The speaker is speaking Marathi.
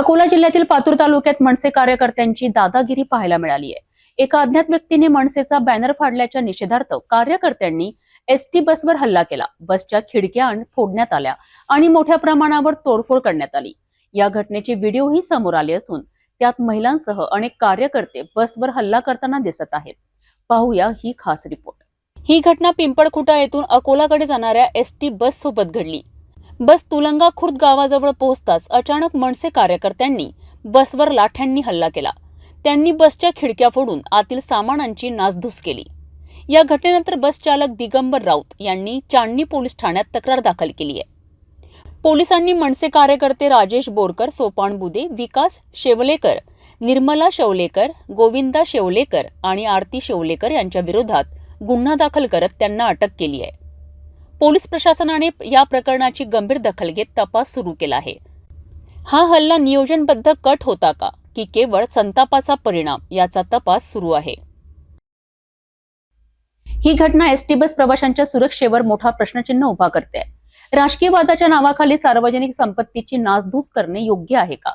अकोला जिल्ह्यातील पातूर तालुक्यात मनसे कार्यकर्त्यांची दादागिरी पाहायला मिळाली आहे. एका अज्ञात व्यक्तीने मनसेचा बॅनर फाडल्याच्या निषेधार्थ कार्यकर्त्यांनी एसटी बसवर हल्ला केला. बसच्या खिडक्या फोडण्यात आल्या आणि मोठ्या प्रमाणावर तोडफोड करण्यात आली. या घटनेचे व्हिडिओही समोर आले असून त्यात महिलांसह अनेक कार्यकर्ते बसवर हल्ला करताना दिसत आहेत. पाहूया ही खास रिपोर्ट. ही घटना पिंपळखुटा येथून अकोलाकडे जाणाऱ्या एसटी बस सोबत घडली. बस तुलंगा खुर्द गावाजवळ पोहोचताच अचानक मनसे कार्यकर्त्यांनी बसवर लाठ्यांनी हल्ला केला. त्यांनी बसच्या खिडक्या फोडून आतील सामानांची नासधूस केली. या घटनेनंतर बस चालक दिगंबर राऊत यांनी चांदणी पोलीस ठाण्यात तक्रार दाखल केली आहे. पोलिसांनी मनसे कार्यकर्ते राजेश बोरकर सोपान बुदे विकास शेवलेकर निर्मला शेवलेकर गोविंदा शेवलेकर आणि आरती शेवलेकर यांच्या विरोधात गुन्हा दाखल करत त्यांना अटक केली आहे. पोलीस प्रशासनाने या प्रकरणाची गंभीर दखल घेत तपास सुरू केला आहे. हा हल्ला नियोजनबद्ध कट होता का की केवळ संतापाचा परिणाम याचा तपास सुरू आहे. ही घटना एसटी बस प्रवाशांच्या सुरक्षेवर मोठा प्रश्नचिन्ह उभा करते. राजकीय वादाच्या नावाखाली सार्वजनिक संपत्तीची नासधूस करणे योग्य आहे का?